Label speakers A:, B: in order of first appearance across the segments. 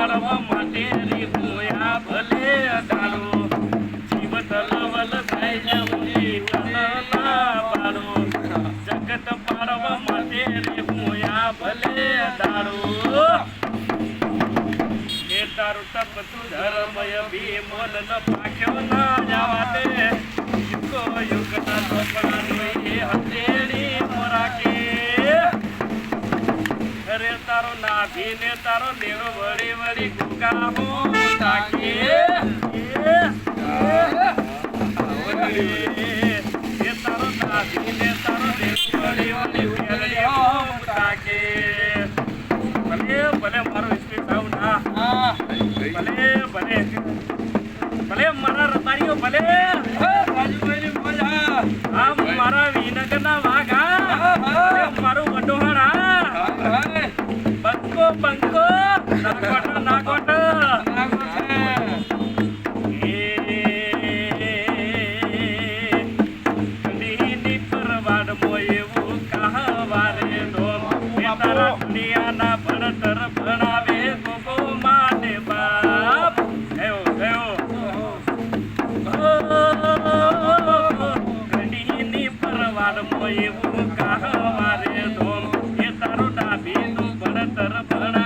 A: જાળવા માટે રીપોયા ભલે અડાડો જીવ તલવલ થાય જવની ના પાડો. જગત પાડવા માટે રીપોયા ભલે અડાડો એ તારું તપ તું ધર્મય ભીમોલ ન પાખ્યો ના જવા અરે તારો નાભી ને તારો દેવ વળી વળી ગુગા હું તાકે એ તારો નાભી તારો દેવ વળી વળી ફેરડી તાકે ભલે ભલે મારો સાહેબ ના.
B: હા
A: ભલે ભલે. ભલે મારા રતારીઓ ભલે.
B: રાજુભાઈની મોજ હા.
A: એવું કહાવારે ધોમ એ તારું ડાબી નું ભણતર ગોગો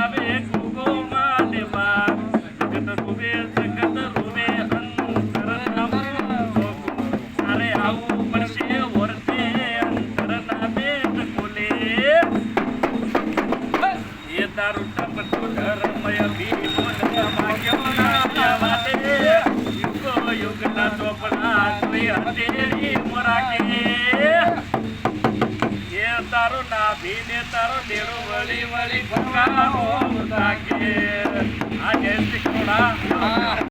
A: તારું ટપ તું ધર્મય ભીમો માગ્યો ના જવા દે યુગો યુગના ચોપડા જોઈ હથેળી મોરાકે એ તારો નાભી ને તારો દેડો વળી વળી ભગાવો તાકે આ જય શ્રી કૃષ્ણ હા